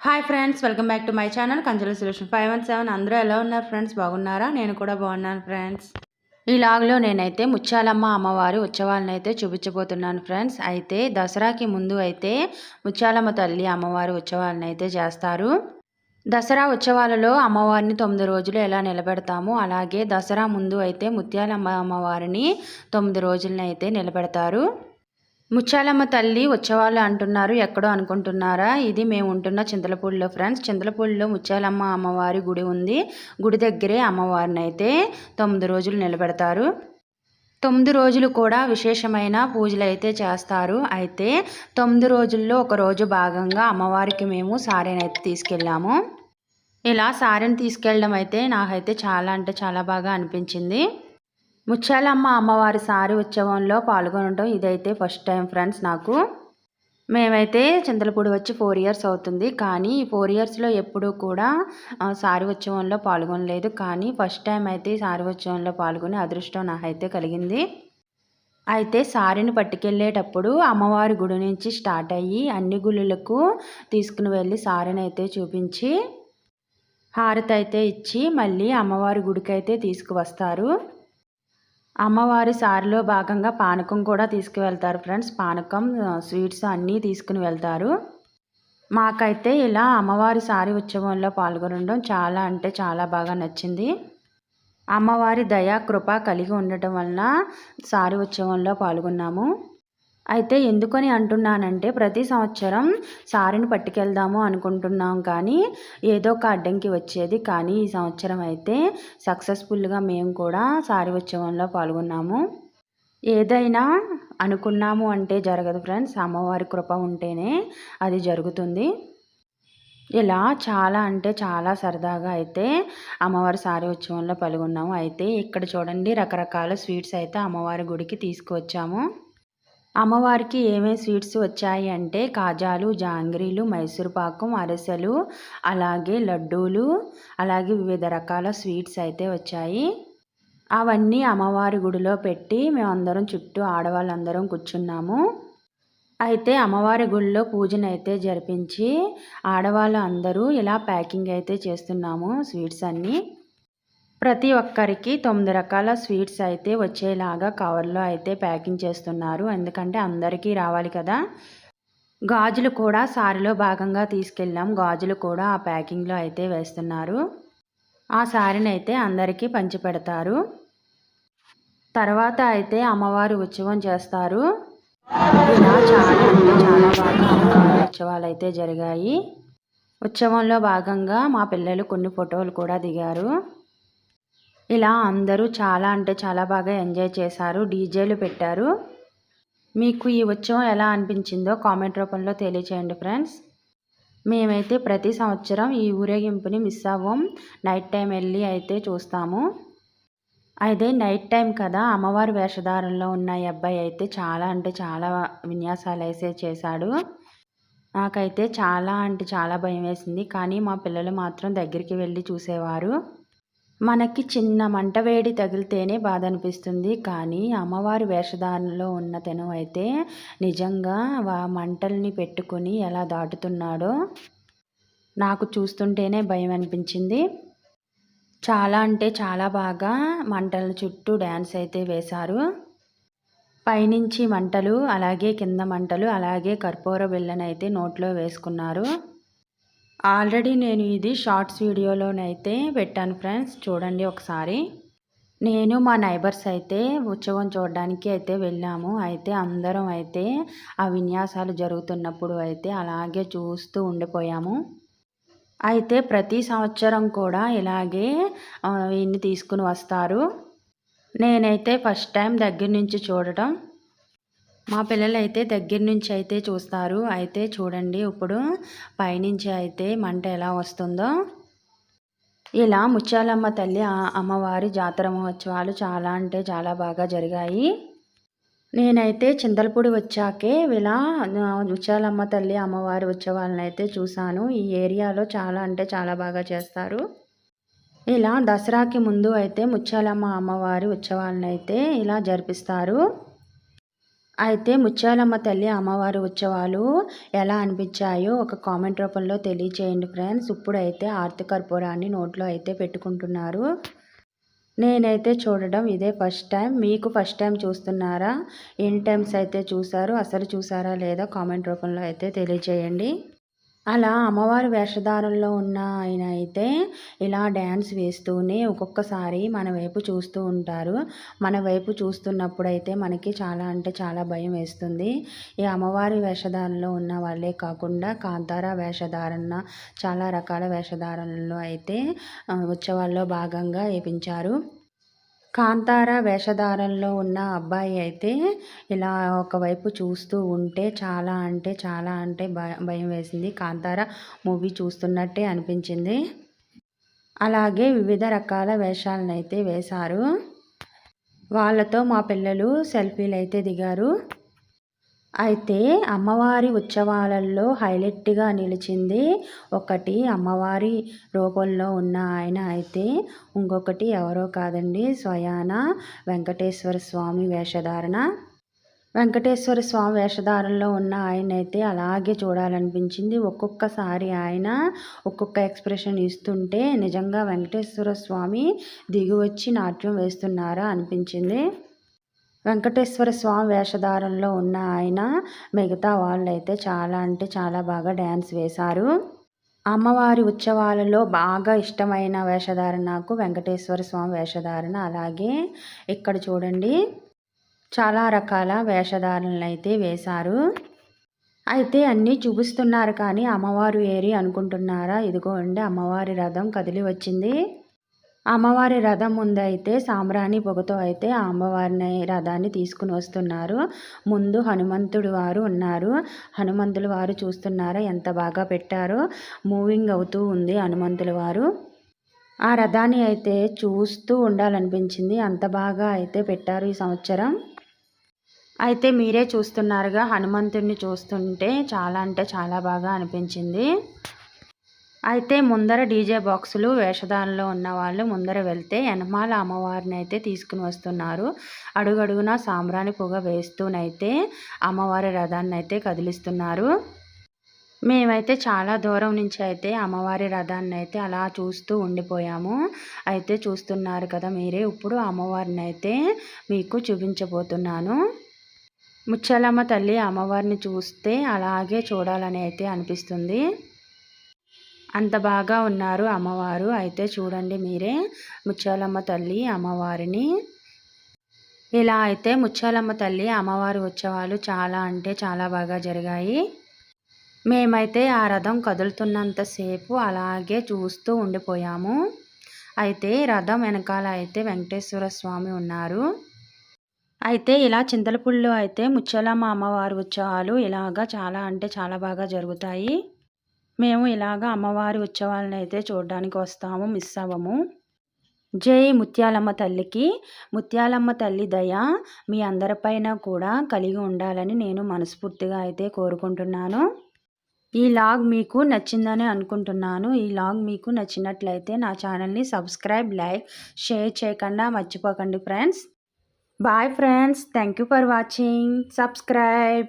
Hi friends welcome back to my channel Kanjala solution five one seven అందరూ ఎలా ఉన్నారు friends బాగున్నారా? నేను కూడా బాగున్నాను ఫ్రెండ్స్ ఈ లాగ్లో నేనైతే ముత్యాలమ్మ అమ్మవారి ఉత్సవాలను అయితే చూపించబోతున్నాను ఫ్రెండ్స్ అయితే దసరాకి ముందు అయితే ముత్యాలమ్మ తల్లి అమ్మవారి ఉత్సవాలను అయితే చేస్తారు. దసరా ఉత్సవాలలో అమ్మవారిని తొమ్మిది రోజులు ఎలా నిలబెడతాము అలాగే దసరా ముందు అయితే ముత్యాలమ్మ అమ్మవారిని తొమ్మిది రోజులను అయితే నిలబెడతారు. ముచ్చాలమ్మ తల్లి ఉత్సవాలు అంటున్నారు ఎక్కడో అనుకుంటున్నారా? ఇది మేము ఉంటున్న చింతలపూడిలో ఫ్రెండ్స్. చింతలపూడిలో ముచ్చాలమ్మ అమ్మవారి గుడి ఉంది. గుడి దగ్గరే అమ్మవారిని అయితే తొమ్మిది రోజులు నిలబెడతారు. తొమ్మిది రోజులు కూడా విశేషమైన పూజలు అయితే చేస్తారు. అయితే తొమ్మిది రోజుల్లో ఒక రోజు భాగంగా అమ్మవారికి మేము సారీని అయితే తీసుకెళ్ళాము. ఇలా సారీని తీసుకెళ్ళడం అయితే నాకైతే చాలా అంటే చాలా బాగా అనిపించింది. ముత్యాలమ్మ అమ్మవారి సారి ఉత్సవంలో పాల్గొనడం ఇదైతే ఫస్ట్ టైం ఫ్రెండ్స్ నాకు. మేమైతే చింతలపూడి వచ్చి ఫోర్ ఇయర్స్ అవుతుంది. కానీ ఈ ఫోర్ ఇయర్స్లో ఎప్పుడూ కూడా సారి ఉత్సవంలో పాల్గొనలేదు. కానీ ఫస్ట్ టైం అయితే సారి ఉత్సవంలో పాల్గొని అదృష్టం నాకైతే కలిగింది. అయితే సారిని పట్టుకెళ్ళేటప్పుడు అమ్మవారి గుడి నుంచి స్టార్ట్ అయ్యి అన్ని గుళ్ళులకు తీసుకుని వెళ్ళి సారిని అయితే చూపించి హారతి అయితే ఇచ్చి మళ్ళీ అమ్మవారి గుడికి అయితే తీసుకువస్తారు. అమ్మవారి సారిలో భాగంగా పానకం కూడా తీసుకువెళ్తారు ఫ్రెండ్స్. పానకం స్వీట్స్ అన్నీ తీసుకుని వెళ్తారు. మాకైతే ఇలా అమ్మవారి సారి ఉత్సవంలో పాల్గొనడం చాలా అంటే చాలా బాగా నచ్చింది. అమ్మవారి దయా కృప కలిగి ఉండటం వలన సారి ఉత్సవంలో పాల్గొన్నాము. అయితే ఎందుకని అంటున్నానంటే ప్రతి సంవత్సరం సారిని పట్టుకెళ్దాము అనుకుంటున్నాం కానీ ఏదో ఒక అడ్డంకి వచ్చేది. కానీ ఈ సంవత్సరం అయితే సక్సెస్ఫుల్గా మేము కూడా సారి ఉత్సవంలో పాల్గొన్నాము. ఏదైనా అనుకున్నాము అంటే జరగదు ఫ్రెండ్స్. అమ్మవారి కృప ఉంటేనే అది జరుగుతుంది. ఇలా చాలా అంటే చాలా సరదాగా అయితే అమ్మవారి సారీ ఉత్సవంలో పాల్గొన్నాము. అయితే ఇక్కడ చూడండి రకరకాల స్వీట్స్ అయితే అమ్మవారి గుడికి తీసుకువచ్చాము. అమ్మవారికి ఏమేమి స్వీట్స్ వచ్చాయి అంటే కాజాలు జాంగ్రీలు మైసూరుపాకం అరిసెలు అలాగే లడ్డూలు అలాగే వివిధ రకాల స్వీట్స్ అయితే వచ్చాయి. అవన్నీ అమ్మవారి గుడిలో పెట్టి మేమందరం చుట్టూ ఆడవాళ్ళందరం కూర్చున్నాము. అయితే అమ్మవారి గుడిలో పూజనైతే అయితే జరిపించి ఆడవాళ్ళు అందరూ ఇలా ప్యాకింగ్ అయితే చేస్తున్నాము స్వీట్స్ అన్నీ. ప్రతి ఒక్కరికి తొమ్మిది రకాల స్వీట్స్ అయితే వచ్చేలాగా కవర్లో అయితే ప్యాకింగ్ చేస్తున్నారు. ఎందుకంటే అందరికీ రావాలి కదా. గాజులు కూడా సారీలో భాగంగా తీసుకెళ్ళాం. గాజులు కూడా ఆ ప్యాకింగ్లో అయితే వేస్తున్నారు. ఆ సారీని అయితే అందరికీ పంచిపెడతారు. తర్వాత అయితే అమ్మవారి ఉత్సవం చేస్తారు. ఇలా చాలా అంటే చాలా బాగా అమ్మవారి ఉత్సవాలు అయితే జరిగాయి. ఉత్సవంలో భాగంగా మా పిల్లలు కొన్ని ఫోటోలు కూడా దిగారు. ఇలా అందరూ చాలా అంటే చాలా బాగా ఎంజాయ్ చేశారు. డీజేలు పెట్టారు. మీకు ఈ ఉత్సవం ఎలా అనిపించిందో కామెంట్ రూపంలో తెలియచేయండి ఫ్రెండ్స్. మేమైతే ప్రతి సంవత్సరం ఈ ఊరేగింపుని మిస్ అవ్వం. నైట్ టైం వెళ్ళి అయితే చూస్తాము. అయితే నైట్ టైం కదా అమ్మవారి వేషధారంలో ఉన్న ఈ అబ్బాయి అయితే చాలా అంటే చాలా విన్యాసాలు అయితే చేశాడు. నాకైతే చాలా అంటే చాలా భయం వేసింది. కానీ మా పిల్లలు మాత్రం దగ్గరికి వెళ్ళి చూసేవారు. మనకి చిన్న మంట వేడి తగిలితేనే బాధ అనిపిస్తుంది కానీ అమ్మవారి వేషధారణలో ఉన్న తెను అయితే నిజంగా వా మంటల్ని పెట్టుకుని ఎలా దాటుతున్నాడో నాకు చూస్తుంటేనే భయం అనిపించింది చాలా అంటే చాలా బాగా మంటల చుట్టూ డ్యాన్స్ అయితే వేశారు. పైనుంచి మంటలు అలాగే కింద మంటలు అలాగే కర్పూర బిళ్ళనైతే నోట్లో వేసుకున్నారు. ఆల్రెడీ నేను ఇది షార్ట్స్ వీడియోలోనైతే పెట్టాను ఫ్రెండ్స్. చూడండి ఒకసారి. నేను మా నైబర్స్ అయితే ఉత్సవం చూడడానికి అయితే వెళ్ళాము. అయితే అందరం అయితే ఆ విన్యాసాలు జరుగుతున్నప్పుడు అయితే అలాగే చూస్తూ ఉండిపోయాము. అయితే ప్రతి సంవత్సరం కూడా ఇలాగే ఇన్ని తీసుకుని వస్తారు. నేనైతే ఫస్ట్ టైం దగ్గర నుంచి చూడటం మా పిల్లలు అయితే దగ్గర నుంచి అయితే చూస్తారు. అయితే చూడండి ఇప్పుడు పైనుంచి అయితే మంట ఎలా వస్తుందో. ఇలా ముత్యాలమ్మ తల్లి అమ్మవారి జాతర మహోత్సవాలు చాలా అంటే చాలా బాగా జరిగాయి. నేనైతే చింతలపూడి వచ్చాకే ఇలా ముత్యాలమ్మ తల్లి అమ్మవారి ఉత్సవాలను అయితే చూశాను. ఈ ఏరియాలో చాలా అంటే చాలా బాగా చేస్తారు. ఇలా దసరాకి ముందు అయితే ముత్యాలమ్మ అమ్మవారి ఉత్సవాలను అయితే ఇలా జరిపిస్తారు. అయితే ముత్యాలమ్మ తల్లి అమ్మవారి ఉత్సవాలు ఎలా అనిపించాయో ఒక కామెంట్ రూపంలో తెలియచేయండి ఫ్రెండ్స్. ఇప్పుడైతే ఆర్తి కర్పూరాన్ని నోట్లో అయితే పెట్టుకుంటున్నారు. నేనైతే చూడడం ఇదే ఫస్ట్ టైం. మీకు ఫస్ట్ టైం చూస్తున్నారా? ఎన్ని టైమ్స్ అయితే చూసారు. అసలు చూసారా లేదా? కామెంట్ రూపంలో అయితే తెలియచేయండి. అలా అమ్మవారి వేషధారంలో ఉన్న ఆయన అయితే ఇలా డ్యాన్స్ వేస్తూనే ఒక్కొక్కసారి మన వైపు చూస్తూ ఉంటారు. మన వైపు చూస్తున్నప్పుడు అయితే మనకి చాలా అంటే చాలా భయం వేస్తుంది. ఈ అమ్మవారి వేషధారణలో ఉన్న వాళ్ళే కాకుండా కాంతార వేషధారణ చాలా రకాల వేషధారణలో అయితే ఉత్సవాల్లో భాగంగా వేపించారు. కాంతార వేషధారంలో ఉన్న అబ్బాయి అయితే ఇలా ఒకవైపు చూస్తూ ఉంటే చాలా అంటే చాలా అంటే భయం వేసింది. కాంతార మూవీ చూస్తున్నట్టే అనిపించింది. అలాగే వివిధ రకాల వేషాలను అయితే వేశారు. వాళ్ళతో మా పిల్లలు సెల్ఫీలు అయితే దిగారు. అయితే అమ్మవారి ఉత్సవాలలో హైలైట్గా నిలిచింది ఒకటి అమ్మవారి రూపంలో ఉన్న ఆయన అయితే ఇంకొకటి ఎవరో కాదండి స్వయాన వెంకటేశ్వర స్వామి వేషధారణ. వెంకటేశ్వర స్వామి వేషధారణలో ఉన్న ఆయన అయితే అలాగే చూడాలనిపించింది. ఒక్కొక్కసారి ఆయన ఒక్కొక్క ఎక్స్ప్రెషన్ ఇస్తుంటే నిజంగా వెంకటేశ్వర స్వామి దిగి వచ్చి నాట్యం వేస్తున్నారా అనిపించింది. వెంకటేశ్వర స్వామి వేషధారంలో ఉన్న ఆయన మిగతా వాళ్ళైతే చాలా అంటే చాలా బాగా డ్యాన్స్ వేశారు. అమ్మవారి ఉత్సవాలలో బాగా ఇష్టమైన వేషధారణ నాకు వెంకటేశ్వర స్వామి వేషధారణ. అలాగే ఇక్కడ చూడండి చాలా రకాల వేషధారణలు అయితే వేశారు. అయితే అన్నీ చూపిస్తున్నారు కానీ అమ్మవారు ఏరి అనుకుంటున్నారా? ఇదిగోండి అమ్మవారి రథం కదిలి వచ్చింది. అమ్మవారి రథం ముందు అయితే సాంబ్రాణి పొగతో అయితే ఆ అమ్మవారిని రథాన్ని తీసుకుని వస్తున్నారు. ముందు హనుమంతుడు వారు ఉన్నారు. హనుమంతుల వారు చూస్తున్నారా? ఎంత బాగా పెట్టారో. మూవింగ్ అవుతూ ఉంది హనుమంతుల వారు. ఆ రథాన్ని అయితే చూస్తూ ఉండాలనిపించింది. అంత బాగా అయితే పెట్టారు ఈ సంవత్సరం. అయితే మీరే చూస్తున్నారుగా. హనుమంతుడిని చూస్తుంటే చాలా అంటే చాలా బాగా అనిపించింది. అయితే ముందర డీజే బాక్సులు వేషధారంలో ఉన్న వాళ్ళు ముందర వెళ్తే యనమాల అమ్మవారిని అయితే తీసుకుని వస్తున్నారు. అడుగడుగున సాంబ్రాణి పొగ వేస్తూనైతే అమ్మవారి రథాన్ని అయితే కదిలిస్తున్నారు. మేమైతే చాలా దూరం నుంచి అయితే అమ్మవారి రథాన్ని అయితే అలా చూస్తూ ఉండిపోయాము. అయితే చూస్తున్నారు కదా మీరే ఇప్పుడు అమ్మవారిని అయితే మీకు చూపించబోతున్నాను. ముచ్చాలమ్మ తల్లి అమ్మవారిని చూస్తే అలాగే చూడాలని అయితే అనిపిస్తుంది. అంత బాగా ఉన్నారు అమ్మవారు. అయితే చూడండి మీరే ముత్యాలమ్మ తల్లి అమ్మవారిని. ఇలా అయితే ముచ్చాలమ్మ తల్లి అమ్మవారి ఉత్సవాలు చాలా అంటే చాలా బాగా జరిగాయి. మేమైతే ఆ రథం కదులుతున్నంతసేపు అలాగే చూస్తూ ఉండిపోయాము. అయితే రథం వెనకాల అయితే వెంకటేశ్వర స్వామి ఉన్నారు. అయితే ఇలా చింతలపుల్లో అయితే ముచ్చాలమ్మ అమ్మవారి ఉత్సవాలు ఇలాగా చాలా అంటే చాలా బాగా జరుగుతాయి. మేము ఇలాగ అమ్మవారి ఉత్సవాలను అయితే చూడడానికి వస్తాము మిస్ అవ్వము. జై ముత్యాలమ్మ తల్లికి ముత్యాలమ్మ తల్లి దయ మీ అందరిపైన కూడా కలిగి ఉండాలని నేను మనస్ఫూర్తిగా అయితే కోరుకుంటున్నాను. ఈ లాగ్ మీకు నచ్చిందని అనుకుంటున్నాను. ఈ లాగ్ మీకు నచ్చినట్లయితే నా ఛానల్ని సబ్స్క్రైబ్ లైక్ షేర్ చేయకుండా మర్చిపోకండి friends. Bye friends. Thank you for watching. Subscribe.